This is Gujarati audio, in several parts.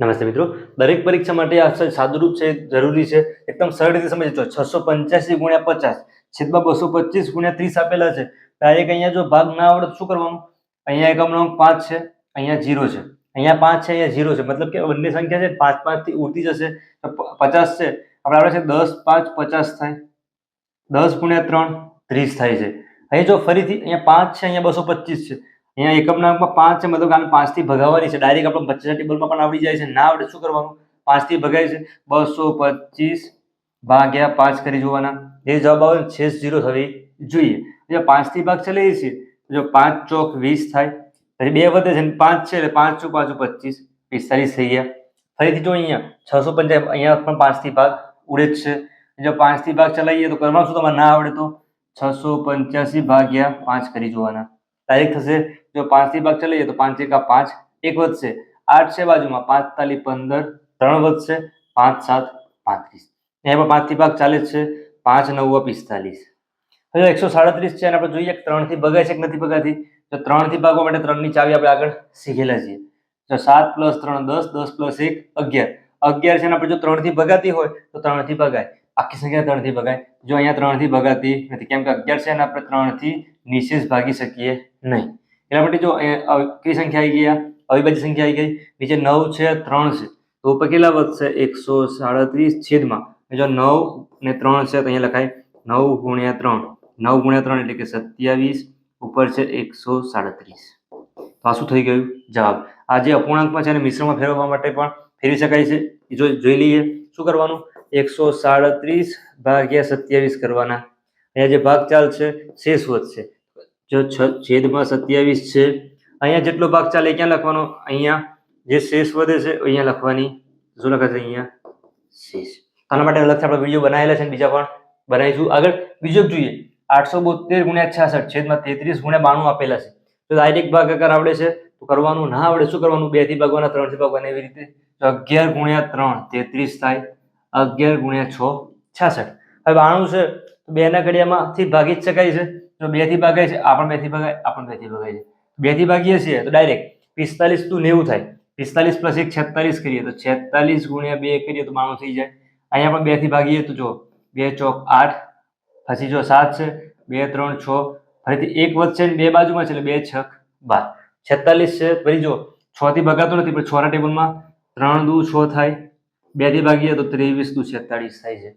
નમસ્તે મિત્રો. દરેક પરીક્ષા માટે આ સાદુરૂપ છે, જરૂરી છે. એકદમ સરળ રીતે સમજો છસો પંચ્યાસી ગુણ્યા પચાસ. છેદમાં બસો પચીસ ગુણ્યા ત્રીસ આપેલા છે. ડાયરેક્ટ અહીંયા જો ભાગ ના આવડે શું કરવાનું? અહીંયા એકમનો અંક પાંચ છે, અહીંયા જીરો છે. અહીંયા પાંચ છે, અહીંયા જીરો છે. મતલબ કે બંને સંખ્યા છે, પાંચ પાંચથી ઉડતી જશે. પચાસ છે. આપણે આવડે છે દસ, પાંચ, પચાસ થાય. દસ ગુણ્યા ત્રણ, ત્રીસ થાય છે. અહીં જો ફરીથી, અહીંયા પાંચ છે, અહીંયા બસો પચીસ છે. અહીંયા એકમ નામમાં પાંચ છે, મતલબ આને પાંચથી ભગાવવાની છે. ડાયરેક્ટ આપણે પચાસ ટેબલમાં પણ આવડી જાય છે. ના આવડે શું કરવાનું? પાંચથી ભગાય છે. બસો પચીસ ભાગ્યા પાંચ કરી જોવાના. એ જવાબ આવે છેસ જીરો થવી જોઈએ. જો પાંચથી ભાગ ચલાવીએ છીએ. જો પાંચ ચોક વીસ થાય પછી બે વધે છે પાંચ છે, એટલે પાંચ ચોક પાંચ પચીસ, પિસ્તાલીસ થઈ ગયા. ફરીથી જો અહીંયા છસો પંચાવન અહીંયા પણ પાંચથી ભાગ ઉડે જ છે. જો પાંચથી ભાગ ચલાવીએ તો કરવાનું શું? તમારે ના આવડે તો છસો પંચ્યાસી ભાગ્યા પાંચ કરી જોવાના. ડાયરેક્ટ થશે જો પાંચથી ભાગ ચલાવીએ તો પાંચ એકા પાંચ એક વધશે. આઠ છે બાજુમાં પાંચ તાલી પંદર ત્રણ વધશે. પાંચ સાત પાંત્રીસ. અહીંયા પણ પાંચથી ભાગ ચાલે જ છે. પાંચ, નવ પિસ્તાલીસ. હવે એકસો સાડત્રીસ છે અને આપણે જોઈએ ત્રણથી ભગાય છે કે નથી ભગાતી, તો ત્રણથી ભાગવા માટે ત્રણની ચાવી આપણે આગળ શીખેલા છીએ. જો સાત પ્લસ ત્રણ દસ દસ પ્લસ એક અગિયાર. અગિયાર છે ને આપણે જો ત્રણથી ભગાતી હોય, તો ત્રણથી ભગાય. આખી સંખ્યા ત્રણથી ભગાય. જો અહીંયા ત્રણથી ભગાતી નથી, કેમ કે અગિયાર છે ને આપણે ત્રણથી નિશેષ ભાગી શકીએ નહીં. એટલા માટે જો કઈ સંખ્યા આવી ગયા અવિભાજ્ય સંખ્યા આવી ગઈ. નીચે નવ છે, ત્રણ છે. તો ઉપર કેટલા વધશે એકસો સાડત્રીસ છેદમાં. જો નવ ને ત્રણ છે, તો અહીંયા લખાય નવ ગુણ્યા ત્રણ. નવ ગુણ્યા ત્રણ એટલે કે સત્યાવીસ. ઉપર છે એકસો સાડત્રીસ. તો આ શું થઈ ગયું? જવાબ. આ જે અપૂર્ણાંકમાં છે એને મિશ્રમાં ફેરવવા માટે પણ ફેરવી શકાય છે. જો જોઈ લઈએ, શું કરવાનું? એકસો સાડત્રીસ ભાગ્યા સત્યાવીસ કરવાના. અહીંયા જે ભાગ ચાલ છે શેષ વધશે જો છેદમાં સત્યાવીસ છે, અહીંયા જેટલો ભાગ ચાલે ક્યાં લખવાનો? અહીંયા. જે શેષ વધે છે અહીંયા લખવાની. શું લખાશે અહીંયા? શેષ. આના માટે અલગથી આપણે વીડિયો બનાવેલા છે બીજા પણ બનાવીશું. આગળ બીજો જોઈએ. આઠસો બોતેર ગુણ્યા છાસઠ છેદમાં તેત્રીસ ગુણ્યા બાણું આપેલા છે. તો ડાયરેક્ટ ભાગાકાર આવડે છે, તો કરવાનું ના આવડે. શું કરવાનું? બેથી ભાગવાના, ત્રણથી ભાગવાના એવી રીતે. તો અગિયાર ગુણ્યા ત્રણ, તેત્રીસ થાય. અગિયાર ગુણ્યા છ, છાસઠ. હવે બાણું છે, તો બે ના ઘડિયામાંથી ભાગી જ શકાય છે. જો બેથી ભાગાય છે આ પણ બેથી ભાગાય આ પણ બેથી ભાગાય છે. બેથી ભાગીએ છીએ તો ડાયરેક્ટ પિસ્તાલીસ ટુ નેવું થાય. પિસ્તાલીસ પ્લસ એક છેતાલીસ કરીએ તો છેતાલીસ ગુણ્યા બે કરીએ તો બાણું થઈ જાય. અહીંયા પણ બેથી ભાગીએ તો જો બે ચોક આઠ, પછી જો સાત છે, બે ત્રણ છ, ફરીથી એક વધશે ને બે બાજુમાં છે એટલે બે છક બાર. છેતાલીસ છે, ફરી જો છ થી ભગાતો નથી, પણ છ ના ટેબલમાં ત્રણ દુ છ થાય. બેથી ભાગીએ તો ત્રેવીસ દુ છેતાળીસ થાય છે.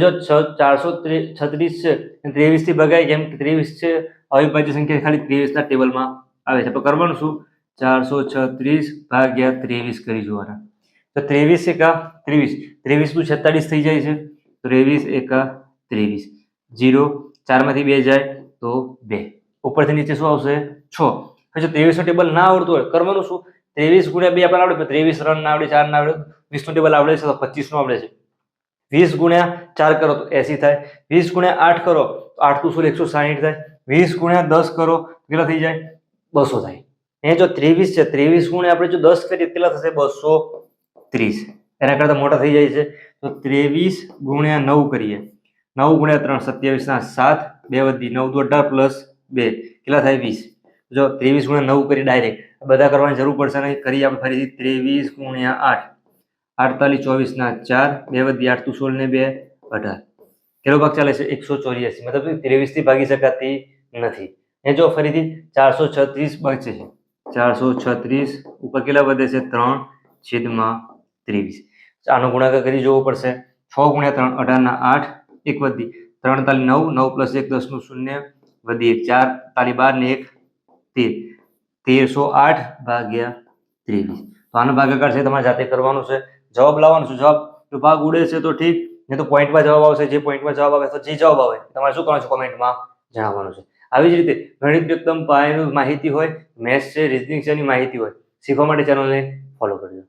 જો છ, ચારસો છત્રીસ છે. ત્રેવીસથી ભગાય કેમ કે ત્રેવીસ છે. અવિભાજ્ય સંખ્યા ખાલી ત્રેવીસ ના ટેબલમાં આવે છે. તો કરવાનું શું? ચારસો છત્રીસ ભાગ્યા ત્રેવીસ કરી જોવાના. તો ત્રેવીસ એકા ત્રેવીસ. ત્રેવીસ દુ છેતાલીસ થઈ જાય છે. ત્રેવીસ એકા ત્રેવીસ. જીરો ચારમાંથી બે જાય તો બે. ઉપરથી નીચે શું આવશે? છ. હવે જો ત્રેવીસનું ટેબલ ના આવડતું હોય. કરવાનું શું? ત્રેવીસ ગુણ્યા બે આપણને આવડે. ત્રેવીસ રન ના આવડે, ચાર ના આવડે. વીસનું ટેબલ આવડે છે તો પચીસનું આવડે છે. વીસ ગુણ્યા ચાર કરો તો એસી થાય. વીસ ગુણ્યા આઠ કરો તો આઠ તું એકસો સાહીઠ થાય. વીસ ગુણ્યા દસ કરો કેટલા થઈ જાય? બસો થાય. એ જો ત્રેવીસ છે, ત્રેવીસ ગુણ્યા આપણે જો દસ કરીએ કેટલા થશે? બસો ત્રીસ. એના કરતાં મોટા થઈ જાય છે. તો ત્રેવીસ ગુણ્યા નવ કરીએ. નવ ગુણ્યા ત્રણ સત્યાવીસના સાત. બે વધી નવ, દુ અઢાર પ્લસ બે. કેટલા થાય? વીસ. જો ત્રેવીસ ગુણ્યા નવ કરી ડાયરેક્ટ. બધા કરવાની જરૂર પડશે નહીં. કરી આપણે ફરીથી ત્રેવીસ ગુણ્યા આઠ. અડતાલીસ ચોવીસના ચાર, બે વધી આઠ તું ને બે અઢાર. કેટલો ભાગ ચાલે છે એકસો ચોર્યાસી, મતલબ ત્રેવીસથી ભાગી શકાતી નથી. એ જો ફરીથી ચારસો છત્રીસ બચે છે. ચારસો છત્રીસ ઉપર કેટલા વધે છે? ત્રણ છેદમાં ત્રેવીસ. આનો ગુણાકાર કરી જોવો પડશે. છ ગુણ્યા ત્રણ, અઢારના આઠ, એક વધી ત્રણ તાલી નવ નવ પ્લસ એક દસનું શૂન્ય વધી એક. ચાર તાલી બાર ને એક, તેર. તેરસો આઠ ભાગ્યા ત્રેવીસ. તો આનો ભાગાકાર છે તમારે જાતે કરવાનો છે. જવાબ લાવવાનો શું જવાબ જો ભાગ ઉડે છે તો ઠીક, નહીં તો પોઈન્ટમાં જવાબ આવશે. જે પોઈન્ટમાં જવાબ આવે તો જે જવાબ આવે, તમારે શું કરવાનું છે? કોમેન્ટમાં જણાવવાનું છે. આવી જ રીતે ગણિત એકદમ પાયાનું માહિતી હોય, મેથ્સ છે રિઝનિંગ છે એની માહિતી હોય. શીખવા માટે ચેનલને ફોલો કરજો.